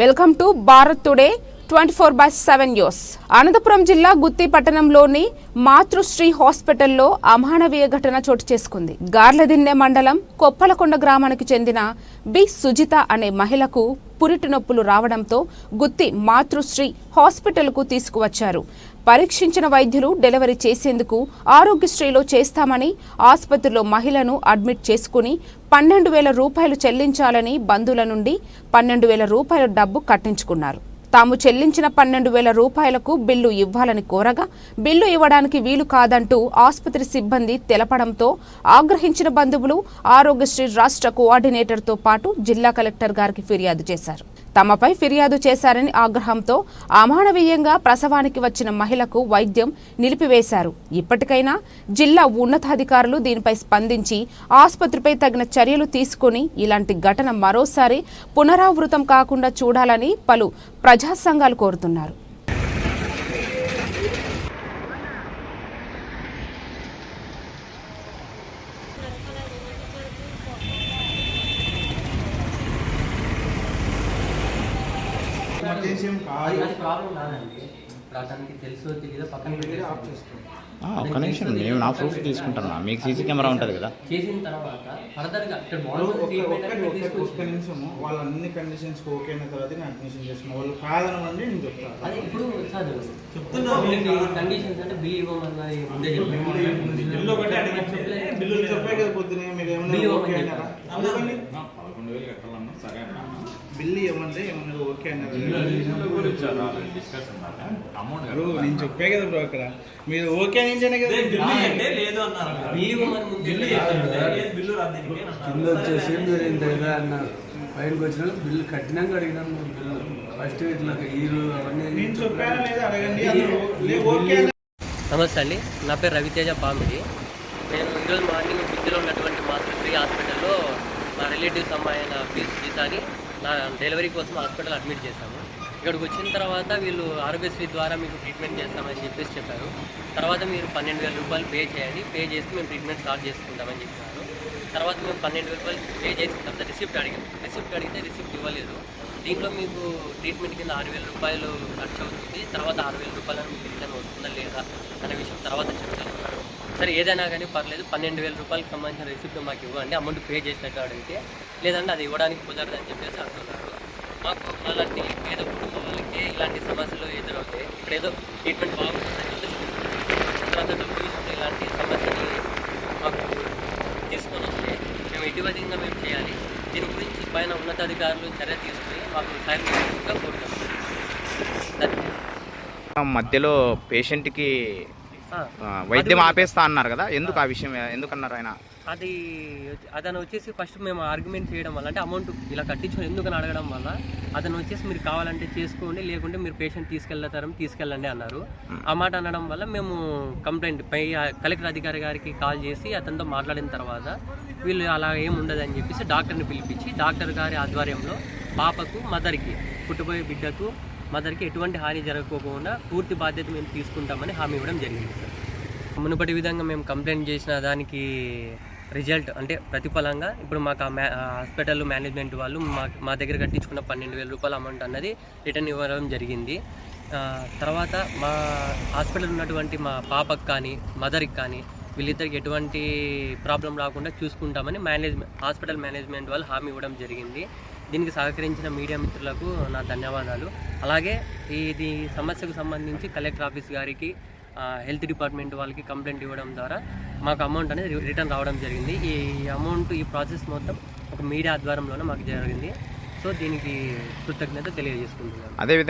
Welcome to Bharat today. Twenty four by seven news Anantapuram జిల్లా గుత్తి పట్టణంలోని మాతృశ్రీ హాస్పిటల్లో అమానవీయ ఘటన చోటు చేసుకుంది. గార్లదిన్నె మండలం కొప్పలకొండ గ్రామానికి చెందిన బి. సుజిత అనే మహిళకు పురిటి నొప్పులు రావడంతో గుత్తి మాతృశ్రీ హాస్పిటల్కు తీసుకువచ్చారు. పరీక్షించిన వైద్యులు డెలివరీ చేసేందుకు ఆరోగ్యశ్రీలో చేస్తామని ఆసుపత్రిలో మహిళను అడ్మిట్ చేసుకుని పన్నెండు వేల రూపాయలు చెల్లించాలని బంధువుల నుండి పన్నెండు వేల రూపాయల డబ్బు కట్టించుకున్నారు. తాము చెల్లించిన పన్నెండు వేల రూపాయలకు బిల్లు ఇవ్వాలని కోరగా బిల్లు ఇవ్వడానికి వీలు కాదంటూ ఆసుపత్రి సిబ్బంది తెలపడంతో ఆగ్రహించిన బంధువులు ఆరోగ్యశ్రీ రాష్ట్ర కోఆర్డినేటర్తో పాటు జిల్లా కలెక్టర్ గారికి ఫిర్యాదు చేశారు. తమపై ఫిర్యాదు చేశారని ఆగ్రహంతో అమానవీయంగా ప్రసవానికి వచ్చిన మహిళకు వైద్యం నిలిపివేశారు. ఇప్పటికైనా జిల్లా ఉన్నతాధికారులు దీనిపై స్పందించి ఆసుపత్రిపై తగిన చర్యలు తీసుకుని ఇలాంటి ఘటన మరోసారి పునరావృతం కాకుండా చూడాలని పలు ప్రజా సంఘాలు కోరుతున్నారు. అది కాదు. అది ప్రాబ్లం కాదండి. ఇప్పుడు అతనికి తెలుసో తెలియదో పక్కన పెట్టేసి ఆఫ్ నిమిషం నేను నా ప్రూఫ్ తీసుకుంటాను మీకు సీసీ కెమెరా ఉంటుంది కదా. చేసిన తర్వాత ఫర్దర్గా ఇక్కడ వాళ్ళు ఒక్క అన్ని కండిషన్స్ ఓకే అయిన తర్వాత నేను అడ్మిషన్ చేస్తున్నా. వాళ్ళు కాదనమండి నేను అది ఇప్పుడు సార్ చెప్తున్నా. కండిషన్స్ అంటే బిల్ ఇవ్వమన్నది ముందే చెప్పాను బిల్లు ఒకటే అడిగి బిల్లు చెప్పే కదా పొద్దునే మీరు ఓకే అన్నారా. అందుకని పదకొండు వేలు కట్టాలన్నా సరే అన్నా బిల్లు ఏమంటే ఏమన్నా ఓకే అన్నారు నేను చెప్పే కదా బ్రో అక్కడ. మీరు ఓకే అనించనే కదా వచ్చేసి మీరు ఇంత ఇదా అన్నారు. పైనకి వచ్చిన బిల్లు కట్టినాక అడిగినాం బిల్లు. ఫస్ట్ ఇట్లా ఈరు అవన్నీ నేను చెప్పానా లేదా అడగండి. అందరూ లే ఓకే అన్నారు. నమస్తే అండి. నా పేరు రవితేజ పామిడి. నేను ఈరోజు మార్నింగ్ బుద్ధిలో ఉన్నటువంటి మాతృశ్రీ హాస్పిటల్లో మా రిలేటివ్స్ అమ్మాయి అయిన పి సుజితాని నా డెలివరీ కోసం హాస్పిటల్ అడ్మిట్ చేశాము. ఇక్కడికి వచ్చిన తర్వాత వీళ్ళు ఆరోగ్యశ్రీ ద్వారా మీకు ట్రీట్మెంట్ చేస్తామని చెప్పేసి చెప్పారు. తర్వాత మీరు పన్నెండు వేల రూపాయలు పే చేయండి పే చేసి మేము ట్రీట్మెంట్ స్టార్ట్ చేసుకుంటామని చెప్పారు. తర్వాత మేము పన్నెండు వేల రూపాయలు పే చేసిన తర్వాత రిసిప్ట్ అడిగాం. రిసిప్ట్ అడిగితే రిసిప్ట్ ఇవ్వలేదు. దీంట్లో మీకు ట్రీట్మెంట్ కింద ఆరు వేల రూపాయలు ఖర్చు అవుతుంది. తర్వాత ఆరు వేల రూపాయలు మీకు రిటర్న్ వస్తుందా లేదా అనే విషయం తర్వాత చెప్తాను సరే ఏదైనా కానీ పర్లేదు. పన్నెండు వేల రూపాయలకు సంబంధించిన రిసిప్ట్ మాకు ఇవ్వండి. అమౌంట్ పే చేసినట్టు అడిగితే లేదంటే అది ఇవ్వడానికి కుదరదు అని చెప్పేసి అంటున్నారు. మాకు అలాంటి పేద కుటుంబం వాళ్ళకి ఇలాంటి సమస్యలు ఎదురవుతాయి ఇప్పుడు ఏదో ట్రీట్మెంట్ బాగుంటుందని చెప్పేసి తర్వాత డబ్బు విషయంలో ఇలాంటి సమస్యలు మాకు తీసుకొని వస్తే మేము ఎటువంటి మేము చేయాలి. దీని గురించి పైన ఉన్నతాధికారులు చర్య తీసుకుని మాకు సాయం చేయాల్సిందిగా మధ్యలో పేషెంట్కి వైద్యం ఆపేస్తా అన్నారు కదా ఎందుకు ఆ. విషయం ఎందుకు అన్నారు ఆయన? అది అతను వచ్చేసి ఫస్ట్ మేము ఆర్గ్యుమెంట్ చేయడం వల్ల అంటే అమౌంట్ ఇలా కట్టించుకొని ఎందుకని అడగడం వల్ల అతను వచ్చేసి మీరు కావాలంటే చేసుకోండి లేకుంటే మీరు పేషెంట్ తీసుకెళ్తారం తీసుకెళ్ళండి అన్నారు. ఆ మాట అనడం వల్ల మేము కంప్లైంట్ పై కలెక్టర్ అధికారి గారికి కాల్ చేసి అతనితో మాట్లాడిన తర్వాత వీళ్ళు అలా ఏం ఉండదని చెప్పేసి డాక్టర్ని పిలిపించి డాక్టర్ గారి ఆధ్వర్యంలో పాపకు మదర్కి పుట్టబోయే బిడ్డకు మదర్కి ఎటువంటి హాని జరగకోకుండా పూర్తి బాధ్యత మేము తీసుకుంటామని హామీ ఇవ్వడం జరిగింది సార్. మునుపటి విధంగా మేము కంప్లైంట్ చేసిన దానికి రిజల్ట్ అంటే ప్రతిఫలంగా ఇప్పుడు మాకు ఆ మ్యా హాస్పిటల్ మేనేజ్మెంట్ వాళ్ళు మా మా దగ్గర కట్టించుకున్న పన్నెండు వేల రూపాయల అమౌంట్ అన్నది రిటర్న్ ఇవ్వడం జరిగింది. తర్వాత మా హాస్పిటల్ ఉన్నటువంటి మా పాపకు కానీ మదర్కి కానీ వీళ్ళిద్దరికి ఎటువంటి ప్రాబ్లం రాకుండా చూసుకుంటామని మేనేజ్మెంట్ హాస్పిటల్ మేనేజ్మెంట్ వాళ్ళు హామీ ఇవ్వడం జరిగింది. దీనికి సహకరించిన మీడియా మిత్రులకు నా ధన్యవాదాలు. అలాగే ఇది సమస్యకు సంబంధించి కలెక్టర్ ఆఫీస్ గారికి హెల్త్ డిపార్ట్మెంట్ వాళ్ళకి కంప్లైంట్ ఇవ్వడం ద్వారా మాకు అమౌంట్ అనేది రిటర్న్ రావడం జరిగింది. ఈ అమౌంట్ ఈ ప్రాసెస్ మొత్తం ఒక మీడియా ఆధ్వర్యంలోనే మాకు జరిగింది. సో దీనికి కృతజ్ఞత తెలియజేసుకుంటున్నాను. అదేవిధంగా